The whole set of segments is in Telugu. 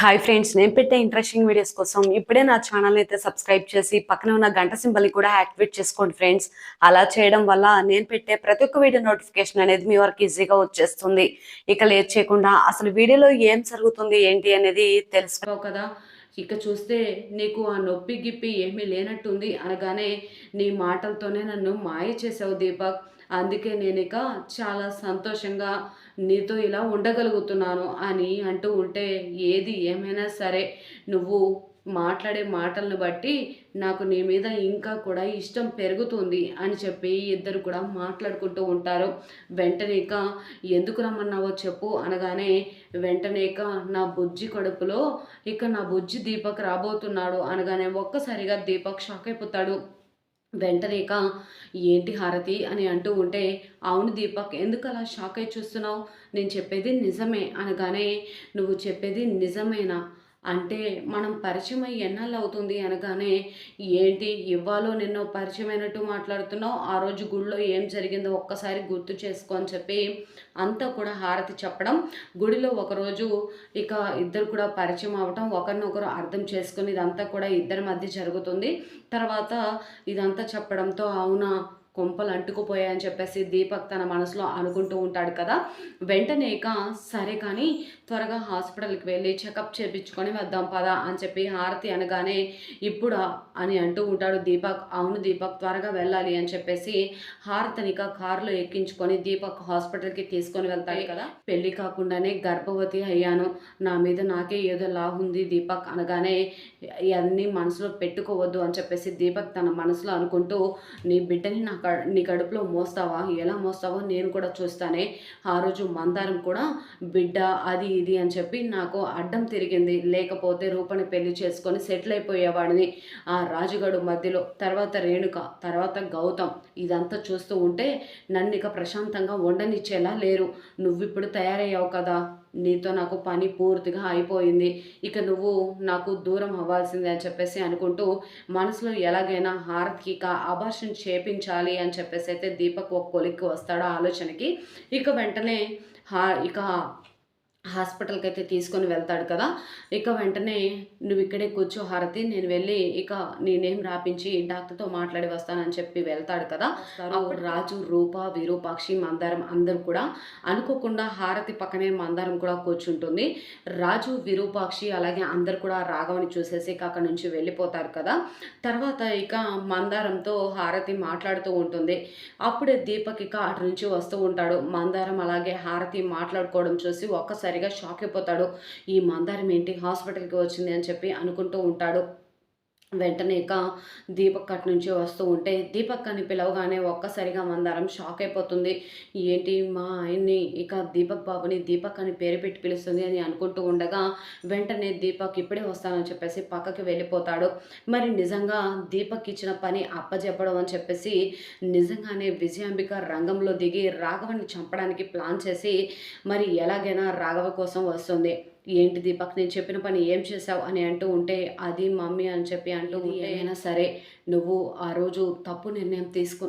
హాయ్ ఫ్రెండ్స్ నేను పెట్టే ఇంట్రెస్టింగ్ వీడియోస్ కోసం ఇప్పుడే నా ఛానల్ అయితే సబ్స్క్రైబ్ చేసి పక్కన ఉన్న గంట సింబల్ని కూడా యాక్టివేట్ చేసుకోండి ఫ్రెండ్స్ అలా చేయడం వల్ల నేను పెట్టే ప్రతి ఒక్క వీడియో నోటిఫికేషన్ అనేది మీ వరకు ఈజీగా వచ్చేస్తుంది. ఇక లేట్ చేయకుండా అసలు వీడియోలో ఏం జరుగుతుంది ఏంటి అనేది తెలుసుకో కదా. ఇక చూస్తే నీకు ఆ నొప్పి గిప్పి ఏమీ లేనట్టుంది అనగానే నీ మాటలతోనే నన్ను మాయ చేసావు దీపక్. అందుకే నేను ఇక చాలా సంతోషంగా నీతో ఇలా ఉండగలుగుతున్నాను అని అంటూ ఉంటే ఏది ఏమైనా సరే నువ్వు మాట్లాడే మాటలను బట్టి నాకు నీ మీద ఇంకా కూడా ఇష్టం పెరుగుతుంది అని చెప్పి ఇద్దరు కూడా మాట్లాడుకుంటూ ఉంటారు. వెంటనే ఇక ఎందుకు రమ్మన్నావో చెప్పు అనగానే వెంటనే ఇక నా బుజ్జి కడుపులో ఇక నా బుజ్జి దీపక్ రాబోతున్నాడు అనగానే ఒక్కసారిగా దీపక్ షాక్ అయిపోతాడు. వెంటనేక ఏంటి హారతి? అని అంటూ ఉంటే అవును దీపక్ ఎందుకు అలా షాక్ అయి చూస్తున్నావు? నేను చెప్పేది నిజమే అనగానే నువ్వు చెప్పేది నిజమేనా? అంటే మనం పరిచయం అయ్యి ఎన్నాళ్ళు అవుతుంది అనగానే ఏంటి ఇవ్వాలో నిన్ను పరిచయమైనట్టు మాట్లాడుతున్నావు ఆ రోజు గుడిలో ఏం జరిగిందో ఒక్కసారి గుర్తు చేసుకో అని చెప్పి అంతా కూడా హారతి చెప్పడం. గుడిలో ఒకరోజు ఇక ఇద్దరు కూడా పరిచయం అవటం ఒకరినొకరు అర్థం చేసుకుని ఇదంతా కూడా ఇద్దరి మధ్య జరుగుతుంది. తర్వాత ఇదంతా చెప్పడంతో అవునా కొంపలు అంటుకుపోయాయని చెప్పేసి దీపక్ తన మనసులో అనుకుంటూ ఉంటాడు కదా. వెంటనే ఇక సరే కానీ త్వరగా హాస్పిటల్కి వెళ్ళి చెకప్ చేయించుకొని వద్దాం పదా అని చెప్పి హారతి అనగానే ఇప్పుడా అని అంటూ ఉంటాడు దీపక్. అవును దీపక్ త్వరగా వెళ్ళాలి అని చెప్పేసి హారతిని ఇక కారులో ఎక్కించుకొని దీపక్ హాస్పిటల్కి తీసుకొని వెళ్తాయి కదా. పెళ్ళి కాకుండానే గర్భవతి అయ్యాను. నా మీద నాకే ఏదో లాగుంది దీపక్ అనగానే ఇవన్నీ మనసులో పెట్టుకోవద్దు అని చెప్పేసి దీపక్ తన మనసులో అనుకుంటూ నీ బిడ్డని నాకు నీ కడుపులో మోస్తావా? ఎలా మోస్తావో నేను కూడా చూస్తానే. ఆ రోజు మందారం కూడా బిడ్డ అది ఇది అని చెప్పి నాకు అడ్డం తిరిగింది. లేకపోతే రూపని పెళ్ళి చేసుకొని సెటిల్ అయిపోయేవాడిని. ఆ రాజుగడు మధ్యలో తర్వాత రేణుక తర్వాత గౌతమ్. ఇదంతా చూస్తూ ఉంటే నన్ను ఇక ప్రశాంతంగా ఉండనిచ్చేలా లేరు. నువ్వు ఇప్పుడు తయారయ్యావు కదా. నీతో నాకు పని పూర్తిగా అయిపోయింది. ఇక నువ్వు నాకు దూరం అవ్వాల్సిందే అని చెప్పేసి అనుకుంటూ మనసులో ఎలాగైనా హారతికి ఇక అబార్షన్ చేపించాలి. అని చెప్పేసి అయితే దీపక్ ఒక కొలిక్కి వస్తాడు ఆలోచనకి. ఇక వెంటనే ఇక హాస్పిటల్కి అయితే తీసుకొని వెళ్తాడు కదా ఇక వెంటనే నువ్వు ఇక్కడే కూర్చో హారతి నేను వెళ్ళి ఇక నేనేం రాపించి డాక్టర్తో మాట్లాడి వస్తానని చెప్పి వెళ్తాడు కదా. అప్పుడు రాజు రూప విరూపాక్షి మందారం అందరూ కూడా అనుకోకుండా హారతి పక్కనే మందారం కూడా కూర్చుంటుంది. రాజు విరూపాక్షి అలాగే అందరు కూడా రాఘవని చూసేసి ఇక అక్కడ నుంచి వెళ్ళిపోతారు కదా. తర్వాత ఇక మందారంతో హారతి మాట్లాడుతూ ఉంటుంది. అప్పుడే దీపక్ ఇక అటు నుంచి వస్తూ ఉంటాడు. మందారం అలాగే హారతి మాట్లాడుకోవడం చూసి ఒక్కసారిగా షాక్ అయిపోతాడు. ఈ మందారం ఏంటి? హాస్పిటల్కి వచ్చింది అని చెప్పి అనుకుంటూ ఉంటాడు. వెంటనే ఇక దీపక్ అటు నుంచి వస్తూ ఉంటే దీపక్ అని పిలవగానే ఒక్కసారిగా మందారం షాక్ అయిపోతుంది. ఏంటి మా ఆయన్ని ఇక దీపక్ బాబుని దీపక్ అని పేరు పెట్టి పిలుస్తుంది అని అనుకుంటూ ఉండగా వెంటనే దీపక్ ఇప్పుడే వస్తానని చెప్పేసి పక్కకి వెళ్ళిపోతాడు. మరి నిజంగా దీపక్ ఇచ్చిన పని అప్పజెప్పడం అని చెప్పేసి నిజంగానే విజయాంబిక రంగంలో దిగి రాఘవని చంపడానికి ప్లాన్ చేసి మరి ఎలాగైనా రాఘవ కోసం వస్తుంది. ఏంటి దీపక్ నేను చెప్పిన పని ఏం చేసావు అని అంటూ ఉంటే అది మమ్మీ అని చెప్పి అంటూ ఉంటే అయినా సరే నువ్వు ఆ రోజు తప్పు నిర్ణయం తీసుకు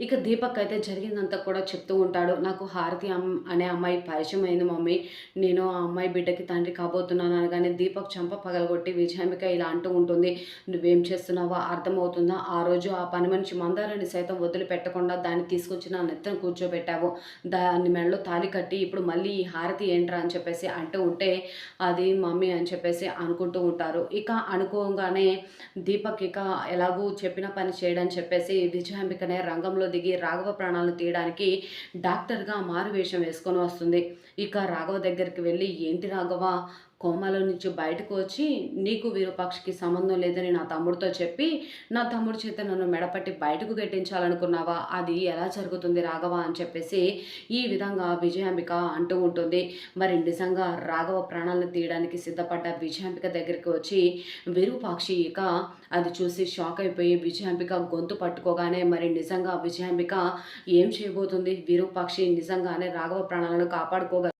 ఇక దీపక్ అయితే జరిగిందంతా కూడా చెప్తూ ఉంటాడు నాకు హారతి అమ్ అనే అమ్మాయి పరిచయం అయింది మమ్మీ. నేను ఆ అమ్మాయి బిడ్డకి తండ్రి కాబోతున్నాను అనగానే దీపక్ చంప పగలగొట్టి విజయాంబిక ఇలా అంటూ ఉంటుంది. నువ్వేం చేస్తున్నావో అర్థమవుతుందా? ఆ రోజు ఆ పని మనిషి మందారాన్ని సైతం వదిలిపెట్టకుండా దాన్ని తీసుకొచ్చి నా నెత్తను కూర్చోబెట్టావు. దాన్ని మెడలో తాలి కట్టి ఇప్పుడు మళ్ళీ ఈ హారతి ఏంట్రా అని చెప్పేసి అంటూ ఉంటే అది మమ్మీ అని చెప్పేసి అనుకుంటూ ఉంటారు. ఇక అనుకోగానే దీపక్ ఇక ఎలాగూ చెప్పిన పని చేయడని చెప్పేసి విజయాంబికనే రంగంలో దిగి రాఘవ ప్రాణాలను తీయడానికి డాక్టర్గా మారు వేషం వేసుకొని వస్తుంది. ఇక రాఘవ దగ్గరికి వెళ్ళి ఏంటి రాఘవ? కోమాలో నుంచి బయటకు వచ్చి నీకు విరూపాక్షికి సంబంధం లేదని నా తమ్ముడితో చెప్పి నా తమ్ముడి చేత నన్ను మెడపట్టి బయటకు గెట్టించాలనుకున్నావా? అది ఎలా జరుగుతుంది రాఘవ అని చెప్పేసి ఈ విధంగా విజయాంబిక అంటూ ఉంటుంది. మరి నిజంగా రాఘవ ప్రాణాలను తీయడానికి సిద్ధపడ్డ విజయాంబిక దగ్గరికి వచ్చి విరూపాక్షి ఇక అది చూసి షాక్ అయిపోయి విజయాంబిక గొంతు పట్టుకోగానే మరి నిజంగా విజయాంబిక ఏం చేయబోతుంది? విరూపాక్షి నిజంగానే రాఘవ ప్రాణాలను కాపాడుకోగల